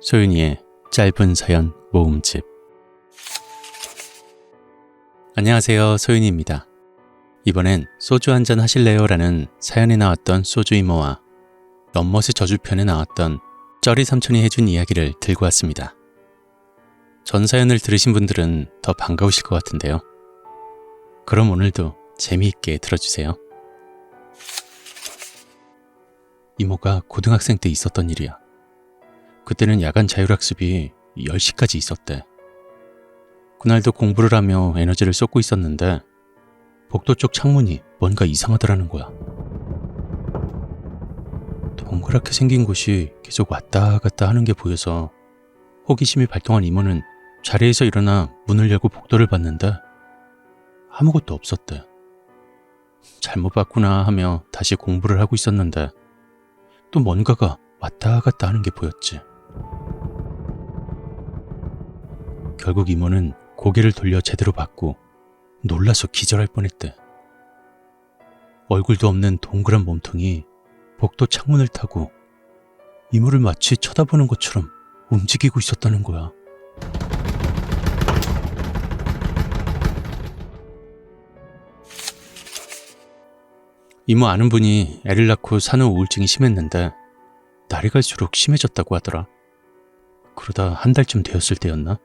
소윤이의 짧은 사연 모음집 안녕하세요 소윤이입니다. 이번엔 소주 한 잔 하실래요? 라는 사연에 나왔던 소주 이모와 연못의 저주편에 나왔던 쩌리 삼촌이 해준 이야기를 들고 왔습니다. 전 사연을 들으신 분들은 더 반가우실 것 같은데요. 그럼 오늘도 재미있게 들어주세요. 이모가 고등학생 때 있었던 일이야. 그때는 야간 자율학습이 10시까지 있었대. 그날도 공부를 하며 에너지를 쏟고 있었는데 복도 쪽 창문이 뭔가 이상하더라는 거야. 동그랗게 생긴 곳이 계속 왔다 갔다 하는 게 보여서 호기심이 발동한 이모는 자리에서 일어나 문을 열고 복도를 봤는데 아무것도 없었대. 잘못 봤구나 하며 다시 공부를 하고 있었는데 또 뭔가가 왔다 갔다 하는 게 보였지. 결국 이모는 고개를 돌려 제대로 봤고 놀라서 기절할 뻔했대. 얼굴도 없는 동그란 몸통이 복도 창문을 타고 이모를 마치 쳐다보는 것처럼 움직이고 있었다는 거야. 이모 아는 분이 애를 낳고 산후 우울증이 심했는데 날이 갈수록 심해졌다고 하더라. 그러다 한 달쯤 되었을 때였나?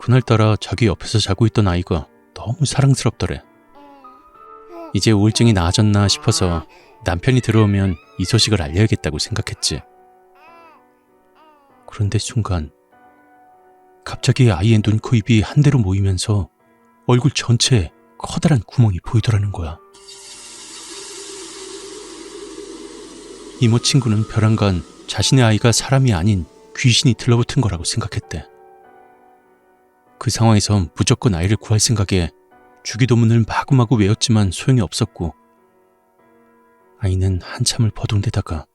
그날따라 자기 옆에서 자고 있던 아이가 너무 사랑스럽더래. 이제 우울증이 나아졌나 싶어서 남편이 들어오면 이 소식을 알려야겠다고 생각했지. 그런데 순간 갑자기 아이의 눈, 코, 입이 한 대로 모이면서 얼굴 전체에 커다란 구멍이 보이더라는 거야. 이모 친구는 벼랑간 자신의 아이가 사람이 아닌 귀신이 들러붙은 거라고 생각했대. 그 상황에선 무조건 아이를 구할 생각에 주기도문을 마구마구 외웠지만 소용이 없었고 아이는 한참을 버둥대다가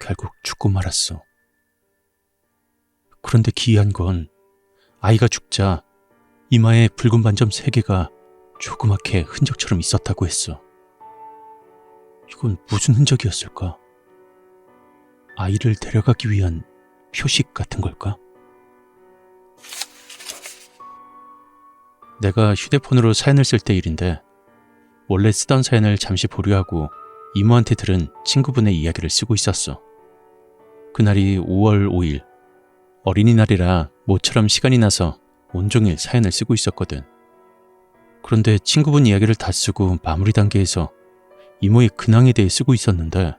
결국 죽고 말았어. 그런데 기이한 건 아이가 죽자 이마에 붉은 반점 세 개가 조그맣게 흔적처럼 있었다고 했어. 이건 무슨 흔적이었을까? 아이를 데려가기 위한 표식 같은 걸까? 내가 휴대폰으로 사연을 쓸 때 일인데 원래 쓰던 사연을 잠시 보류하고 이모한테 들은 친구분의 이야기를 쓰고 있었어. 그날이 5월 5일 어린이날이라 모처럼 시간이 나서 온종일 사연을 쓰고 있었거든. 그런데 친구분 이야기를 다 쓰고 마무리 단계에서 이모의 근황에 대해 쓰고 있었는데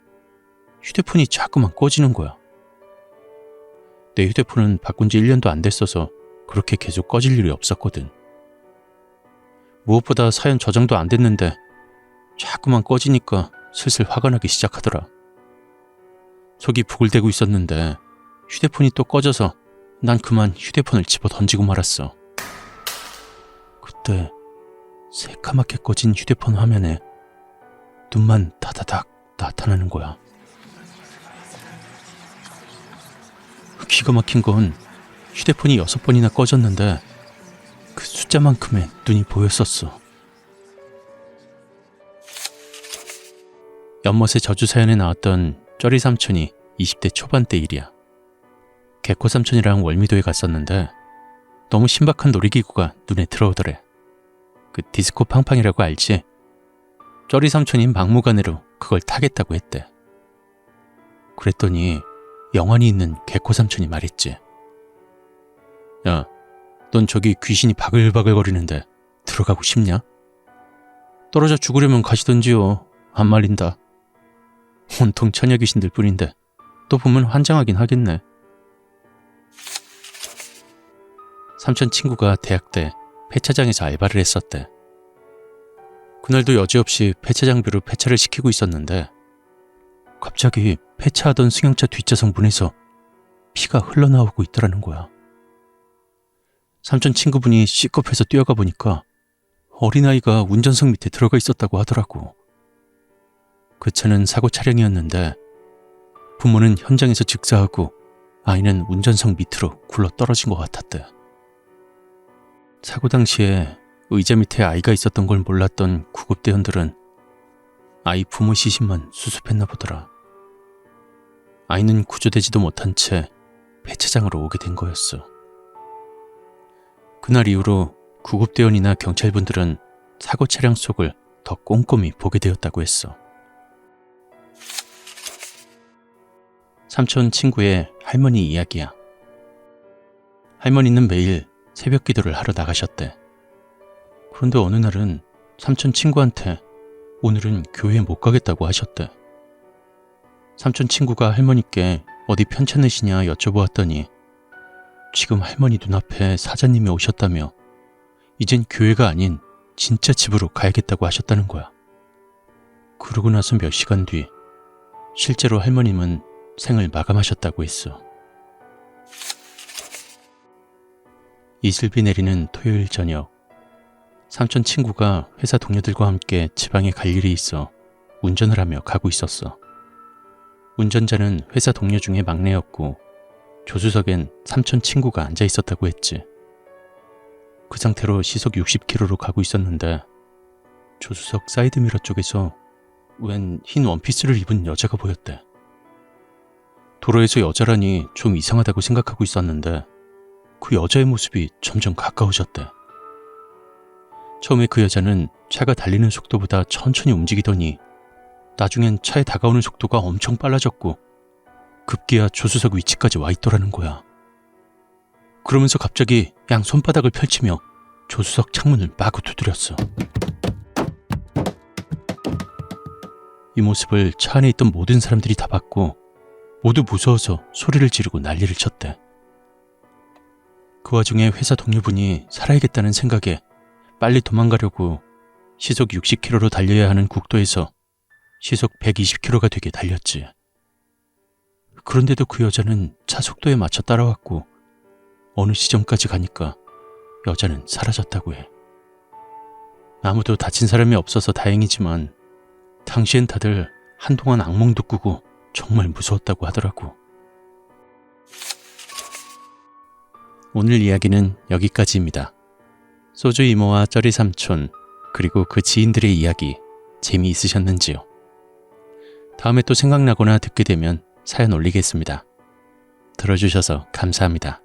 휴대폰이 자꾸만 꺼지는 거야. 내 휴대폰은 바꾼 지 1년도 안 됐어서 그렇게 계속 꺼질 일이 없었거든. 무엇보다 사연 저장도 안 됐는데 자꾸만 꺼지니까 슬슬 화가 나기 시작하더라. 속이 부글대고 있었는데 휴대폰이 또 꺼져서 난 그만 휴대폰을 집어 던지고 말았어. 그때 새카맣게 꺼진 휴대폰 화면에 눈만 다다닥 나타나는 거야. 기가 막힌 건 휴대폰이 여섯 번이나 꺼졌는데 그 숫자만큼의 눈이 보였었어. 연못의 저주 사연에 나왔던 쩌리 삼촌이 20대 초반 때 일이야. 개코 삼촌이랑 월미도에 갔었는데 너무 신박한 놀이기구가 눈에 들어오더래. 그 디스코 팡팡이라고 알지? 쩌리 삼촌이 막무가내로 그걸 타겠다고 했대. 그랬더니 영환이 있는 개코 삼촌이 말했지. 야, 넌 저기 귀신이 바글바글 거리는데 들어가고 싶냐? 떨어져 죽으려면 가시던지요. 안 말린다. 온통 처녀 귀신들 뿐인데 또 보면 환장하긴 하겠네. 삼촌 친구가 대학 때 폐차장에서 알바를 했었대. 그날도 여지없이 폐차장비로 폐차를 시키고 있었는데 갑자기 폐차하던 승용차 뒷좌석 문에서 피가 흘러나오고 있더라는 거야. 삼촌 친구분이 C급해서 뛰어가 보니까 어린아이가 운전석 밑에 들어가 있었다고 하더라고. 그 차는 사고 차량이었는데 부모는 현장에서 즉사하고 아이는 운전석 밑으로 굴러 떨어진 것 같았대. 사고 당시에 의자 밑에 아이가 있었던 걸 몰랐던 구급대원들은 아이 부모 시신만 수습했나 보더라. 아이는 구조되지도 못한 채 폐차장으로 오게 된 거였어. 그날 이후로 구급대원이나 경찰분들은 사고 차량 속을 더 꼼꼼히 보게 되었다고 했어. 삼촌 친구의 할머니 이야기야. 할머니는 매일 새벽 기도를 하러 나가셨대. 그런데 어느 날은 삼촌 친구한테 오늘은 교회 못 가겠다고 하셨대. 삼촌 친구가 할머니께 어디 편찮으시냐 여쭤보았더니 지금 할머니 눈앞에 사자님이 오셨다며 이젠 교회가 아닌 진짜 집으로 가야겠다고 하셨다는 거야. 그러고 나서 몇 시간 뒤 실제로 할머님은 생을 마감하셨다고 했어. 이슬비 내리는 토요일 저녁 삼촌 친구가 회사 동료들과 함께 지방에 갈 일이 있어 운전을 하며 가고 있었어. 운전자는 회사 동료 중에 막내였고 조수석엔 삼촌 친구가 앉아 있었다고 했지. 그 상태로 시속 60km로 가고 있었는데 조수석 사이드미러 쪽에서 웬 흰 원피스를 입은 여자가 보였대. 도로에서 여자라니 좀 이상하다고 생각하고 있었는데 그 여자의 모습이 점점 가까워졌대. 처음에 그 여자는 차가 달리는 속도보다 천천히 움직이더니 나중엔 차에 다가오는 속도가 엄청 빨라졌고 급기야 조수석 위치까지 와 있더라는 거야. 그러면서 갑자기 양 손바닥을 펼치며 조수석 창문을 마구 두드렸어. 이 모습을 차 안에 있던 모든 사람들이 다 봤고 모두 무서워서 소리를 지르고 난리를 쳤대. 그 와중에 회사 동료분이 살아야겠다는 생각에 빨리 도망가려고 시속 60km로 달려야 하는 국도에서 시속 120km가 되게 달렸지. 그런데도 그 여자는 차 속도에 맞춰 따라왔고 어느 시점까지 가니까 여자는 사라졌다고 해. 아무도 다친 사람이 없어서 다행이지만 당시엔 다들 한동안 악몽도 꾸고 정말 무서웠다고 하더라고. 오늘 이야기는 여기까지입니다. 소주 이모와 쩌리 삼촌, 그리고 그 지인들의 이야기 재미있으셨는지요? 다음에 또 생각나거나 듣게 되면 사연 올리겠습니다. 들어주셔서 감사합니다.